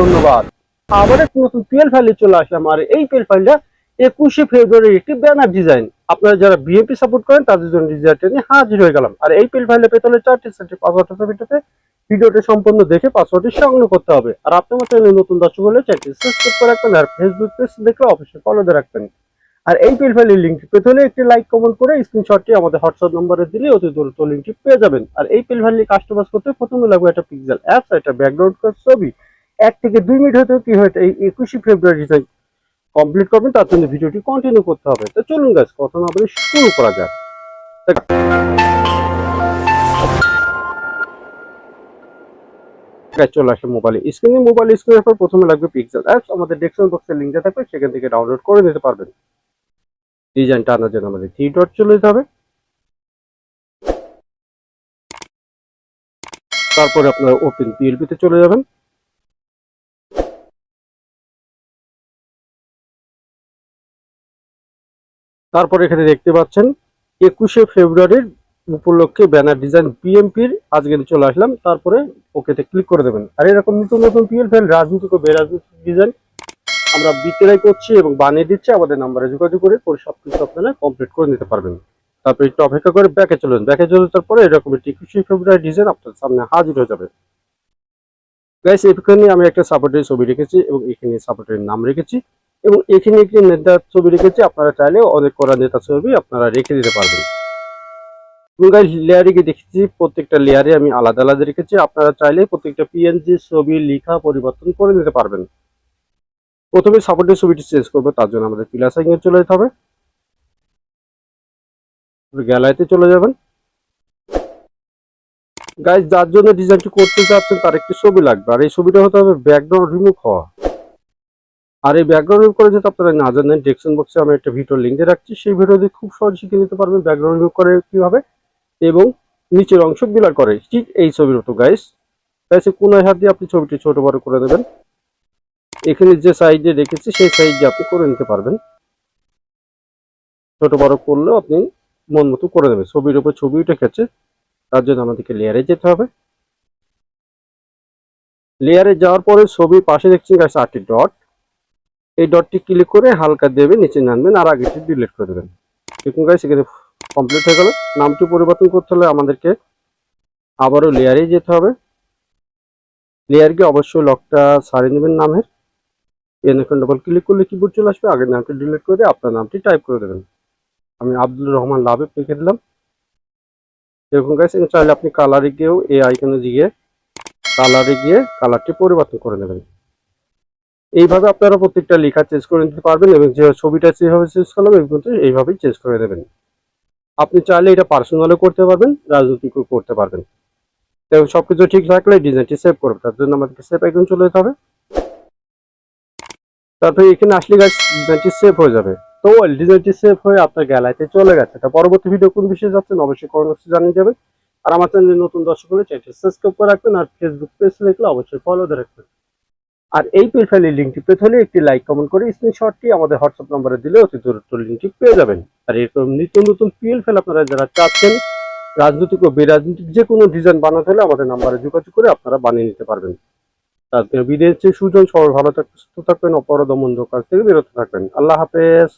ধন্যবাদ। এই banner design আপনারা যারা বিএনপি সাপোর্ট করেন, তাদের জন্য নিয়ে হাজির হয়ে গেলাম। আর এই পিএল ফাইলে পেতে হলে চারটি সেন্টি ছবিটাতে ভিডিওটি সম্পূর্ণ দেখে পাসওয়ার্ডটি সংগ্রহ করতে হবে। আর আপনার মতো নতুন দর্শক হলে চ্যানেলটি সাবস্ক্রাইব করে রাখবেন, আর ফেসবুক পেজ দেখলে অবশ্যই ফলো দিয়ে রাখবেন। আর এই পিএল ফাইলের লিঙ্কটি পেতে একটি লাইক কমেন্ট করে স্ক্রিনশটটি আমাদের হোয়াটসঅ্যাপ নম্বরে দিলে অতি দ্রুত লিঙ্কটি পেয়ে যাবেন। আর এই পিএল ফাইলটি কাস্টমাইজ করতে প্রথমে লাগবে একটা পিক্সেল অ্যাপস একটা ব্যাকগ্রাউন্ড ছবি। এক থেকে দুই মিনিট হয়তো কি হয় এই একুশে ফেব্রুয়ারি ডিজাইন কমপ্লিট করবেন, তার জন্য ভিডিওটি কন্টিনিউ করতে হবে। তো চলুন গাছ কথা না বলে শুরু করা যাক। চলে আসে মোবাইলে স্ক্রিনে মোবাইল স্ক্রিনের পর প্রথমে লাগবে পিক্সেল অ্যাপস আমাদের ডেস্কটপ বক্সের লিঙ্কটা থাকবে, সেখান থেকে ডাউনলোড করে নিতে পারবেন। ডিজাইনটা আনার জন্য আমাদের থ্রি ডট চলে যেতে হবে। তারপরে আপনারা ওপেন পিএলপি তে চলে যাবেন। তারপর এখানে দেখতে পাচ্ছেন, একুশে ফেব্রুয়ারির উপলক্ষে ব্যানার ডিজাইন বিএমপির আজকে চলে আসলাম, তারপরে ওকেতে ক্লিক করে দেবেন। আর এরকম নতুন নতুন পিএল ফাইল রাজনৈতিক ও বেরাজনৈতিক ডিজাইন আমরা বিক্রয় করছি এবং বানিয়ে দিচ্ছি, আমাদের নাম্বারে যোগাযোগ করে পরে সব কিছু আপনারা কমপ্লিট করে নিতে পারবেন। তারপর একটু অপেক্ষা করে ব্যাকে চলুন। ব্যাকে চলে যাওয়ার পরে এরকম একটি একুশে ফেব্রুয়ারি ডিজাইন আপনার সামনে হাজির হয়ে যাবে। গাইস এখানে আমি একটা সাপোর্টের ছবি রেখেছি এবং এখানে সাপোর্টের নাম রেখেছি এবং এখানে একটি নেতার ছবি রেখেছি। আপনারা চাইলে অনেক করা নেতা ছবি আপনারা রেখে দিতে পারবেন। এবং গাইস লেয়ারে গিয়ে দেখেছি, প্রত্যেকটা লেয়ারে আমি আলাদা আলাদা রেখেছি। আপনারা চাইলে প্রত্যেকটা পিএনজি ছবি লেখা পরিবর্তন করে নিতে পারবেন। প্রথমে সাপোর্টের ছবিটি চেঞ্জ করব, তার জন্য আমাদের প্লাস আইকনে চলে যেতে হবে। গ্যালারিতে চলে যাবেন। গাইজ যার জন্য ডিজাইনটি করতে চাচ্ছেন, তার একটি ছবি লাগবে। আর এই ছবিটা হতে হবে ব্যাকগ্রাউন্ড রিমুভ হওয়া। আর এই ব্যাকগ্রাউন্ড রিমুভ করে যদি আপনারা না জানেন ডেসক্রিপশন বক্সে আমি একটা ভিডিও লিঙ্ক রাখছি। সেই ভিডিও দিয়ে খুব সহজে শিখে নিতে পারবেন ব্যাকগ্রাউন্ড রিমুভ করে কীভাবে এবং নিচের অংশ বিলার করে। ঠিক এই ছবির মতো গাইস গাইস কোনায় হাত দিয়ে আপনি ছবিটি ছোট বড় করে দেবেন। এখানে যে সাইজে রেখেছি, সেই সাইজে আপনি করে নিতে পারবেন। ছোট বড় করলেও আপনি মন মতো করে দেবেন ছবির উপর ছবি উঠে তার জন্য আমাদেরকে লেয়ারে যেতে হবে। লেয়ারে যাওয়ার পরে ছবির পাশে দেখছেন গাছ আটটি ডট এই ডটটি ক্লিক করে হালকা দেবে নিচে নামবেন, আর আগেটি ডিলিট করে দেবেন। দেখুন গাছ এখানে কমপ্লিট হয়ে গেল। নামটি পরিবর্তন করতে হলে আমাদেরকে আবারও লেয়ারে যেতে হবে। লেয়ারকে অবশ্যই লকটা সারিয়ে নেবেন নামের। এন এখন ডবল ক্লিক করলে কিবোর্ড চলে আসবে, আগের নামটি ডিলিট করে আপনার নামটি টাইপ করে দেবেন। আমি আব্দুল রহমান লাভে লিখে দিলাম। এরকম গাইস চাইলে আপনি কালারে গিয়েও এই আইকনে গিয়ে কালারে গিয়ে কালারটি পরিবর্তন করে নেবেন। এইভাবে আপনারা প্রত্যেকটা লেখা চেঞ্জ করে নিতে পারবেন এবং যে ছবিটা যেভাবে চেঞ্জ করলাম পর্যন্ত এইভাবেই চেঞ্জ করে দেবেন আপনি চাইলে এটা পার্সোনালও করতে পারবেন রাজনৈতিকও করতে পারবেন। এবং সবকিছু ঠিক থাকলে ডিজাইনটি সেভ করবে তার জন্য আমাদেরকে সেভ আইকন চলে যেতে হবে। তারপরে এখানে আসলে গাছ ডিজাইনটি সেভ হয়ে যাবে। তো ওয়েল ডিজাইনটি সেভ হয়ে আপনার গ্যালারিতে চলে গেছে। তা পরবর্তী ভিডিও কোন বিষয়ে যাচ্ছেন অবশ্যই কমেন্ট জানিয়ে যাবেন আর আমার চ্যানেলে নতুন দর্শক হলে চ্যানেলটি সাবস্ক্রাইব করে রাখবেন আর ফেসবুক পেজ দেখলে অবশ্যই ফলো দিয়ে রাখবেন। আর এই প্রোফাইলের লিঙ্কটি পেতে হলে একটি লাইক কমেন্ট করে স্ক্রিনশটটি আমাদের হোয়াটসঅ্যাপ নম্বরে দিলে অতি দ্রুত লিঙ্কটি পেয়ে যাবেন। আর এরকম নিত্য নতুন পিএল ফেল আপনারা যারা চাচ্ছেন, রাজনৈতিক ও বেরাজনৈতিক যে কোনো ডিজাইন বানাতে হলে আমাদের নাম্বারে যোগাযোগ করে আপনারা বানিয়ে নিতে পারবেন। তারপরে বিদেশে সুজন সরল ভালো থাকবেন সুস্থ থাকবেন, অপরাধ মন্দ কাজ থেকে বিরত থাকবেন। আল্লাহ হাফেজ।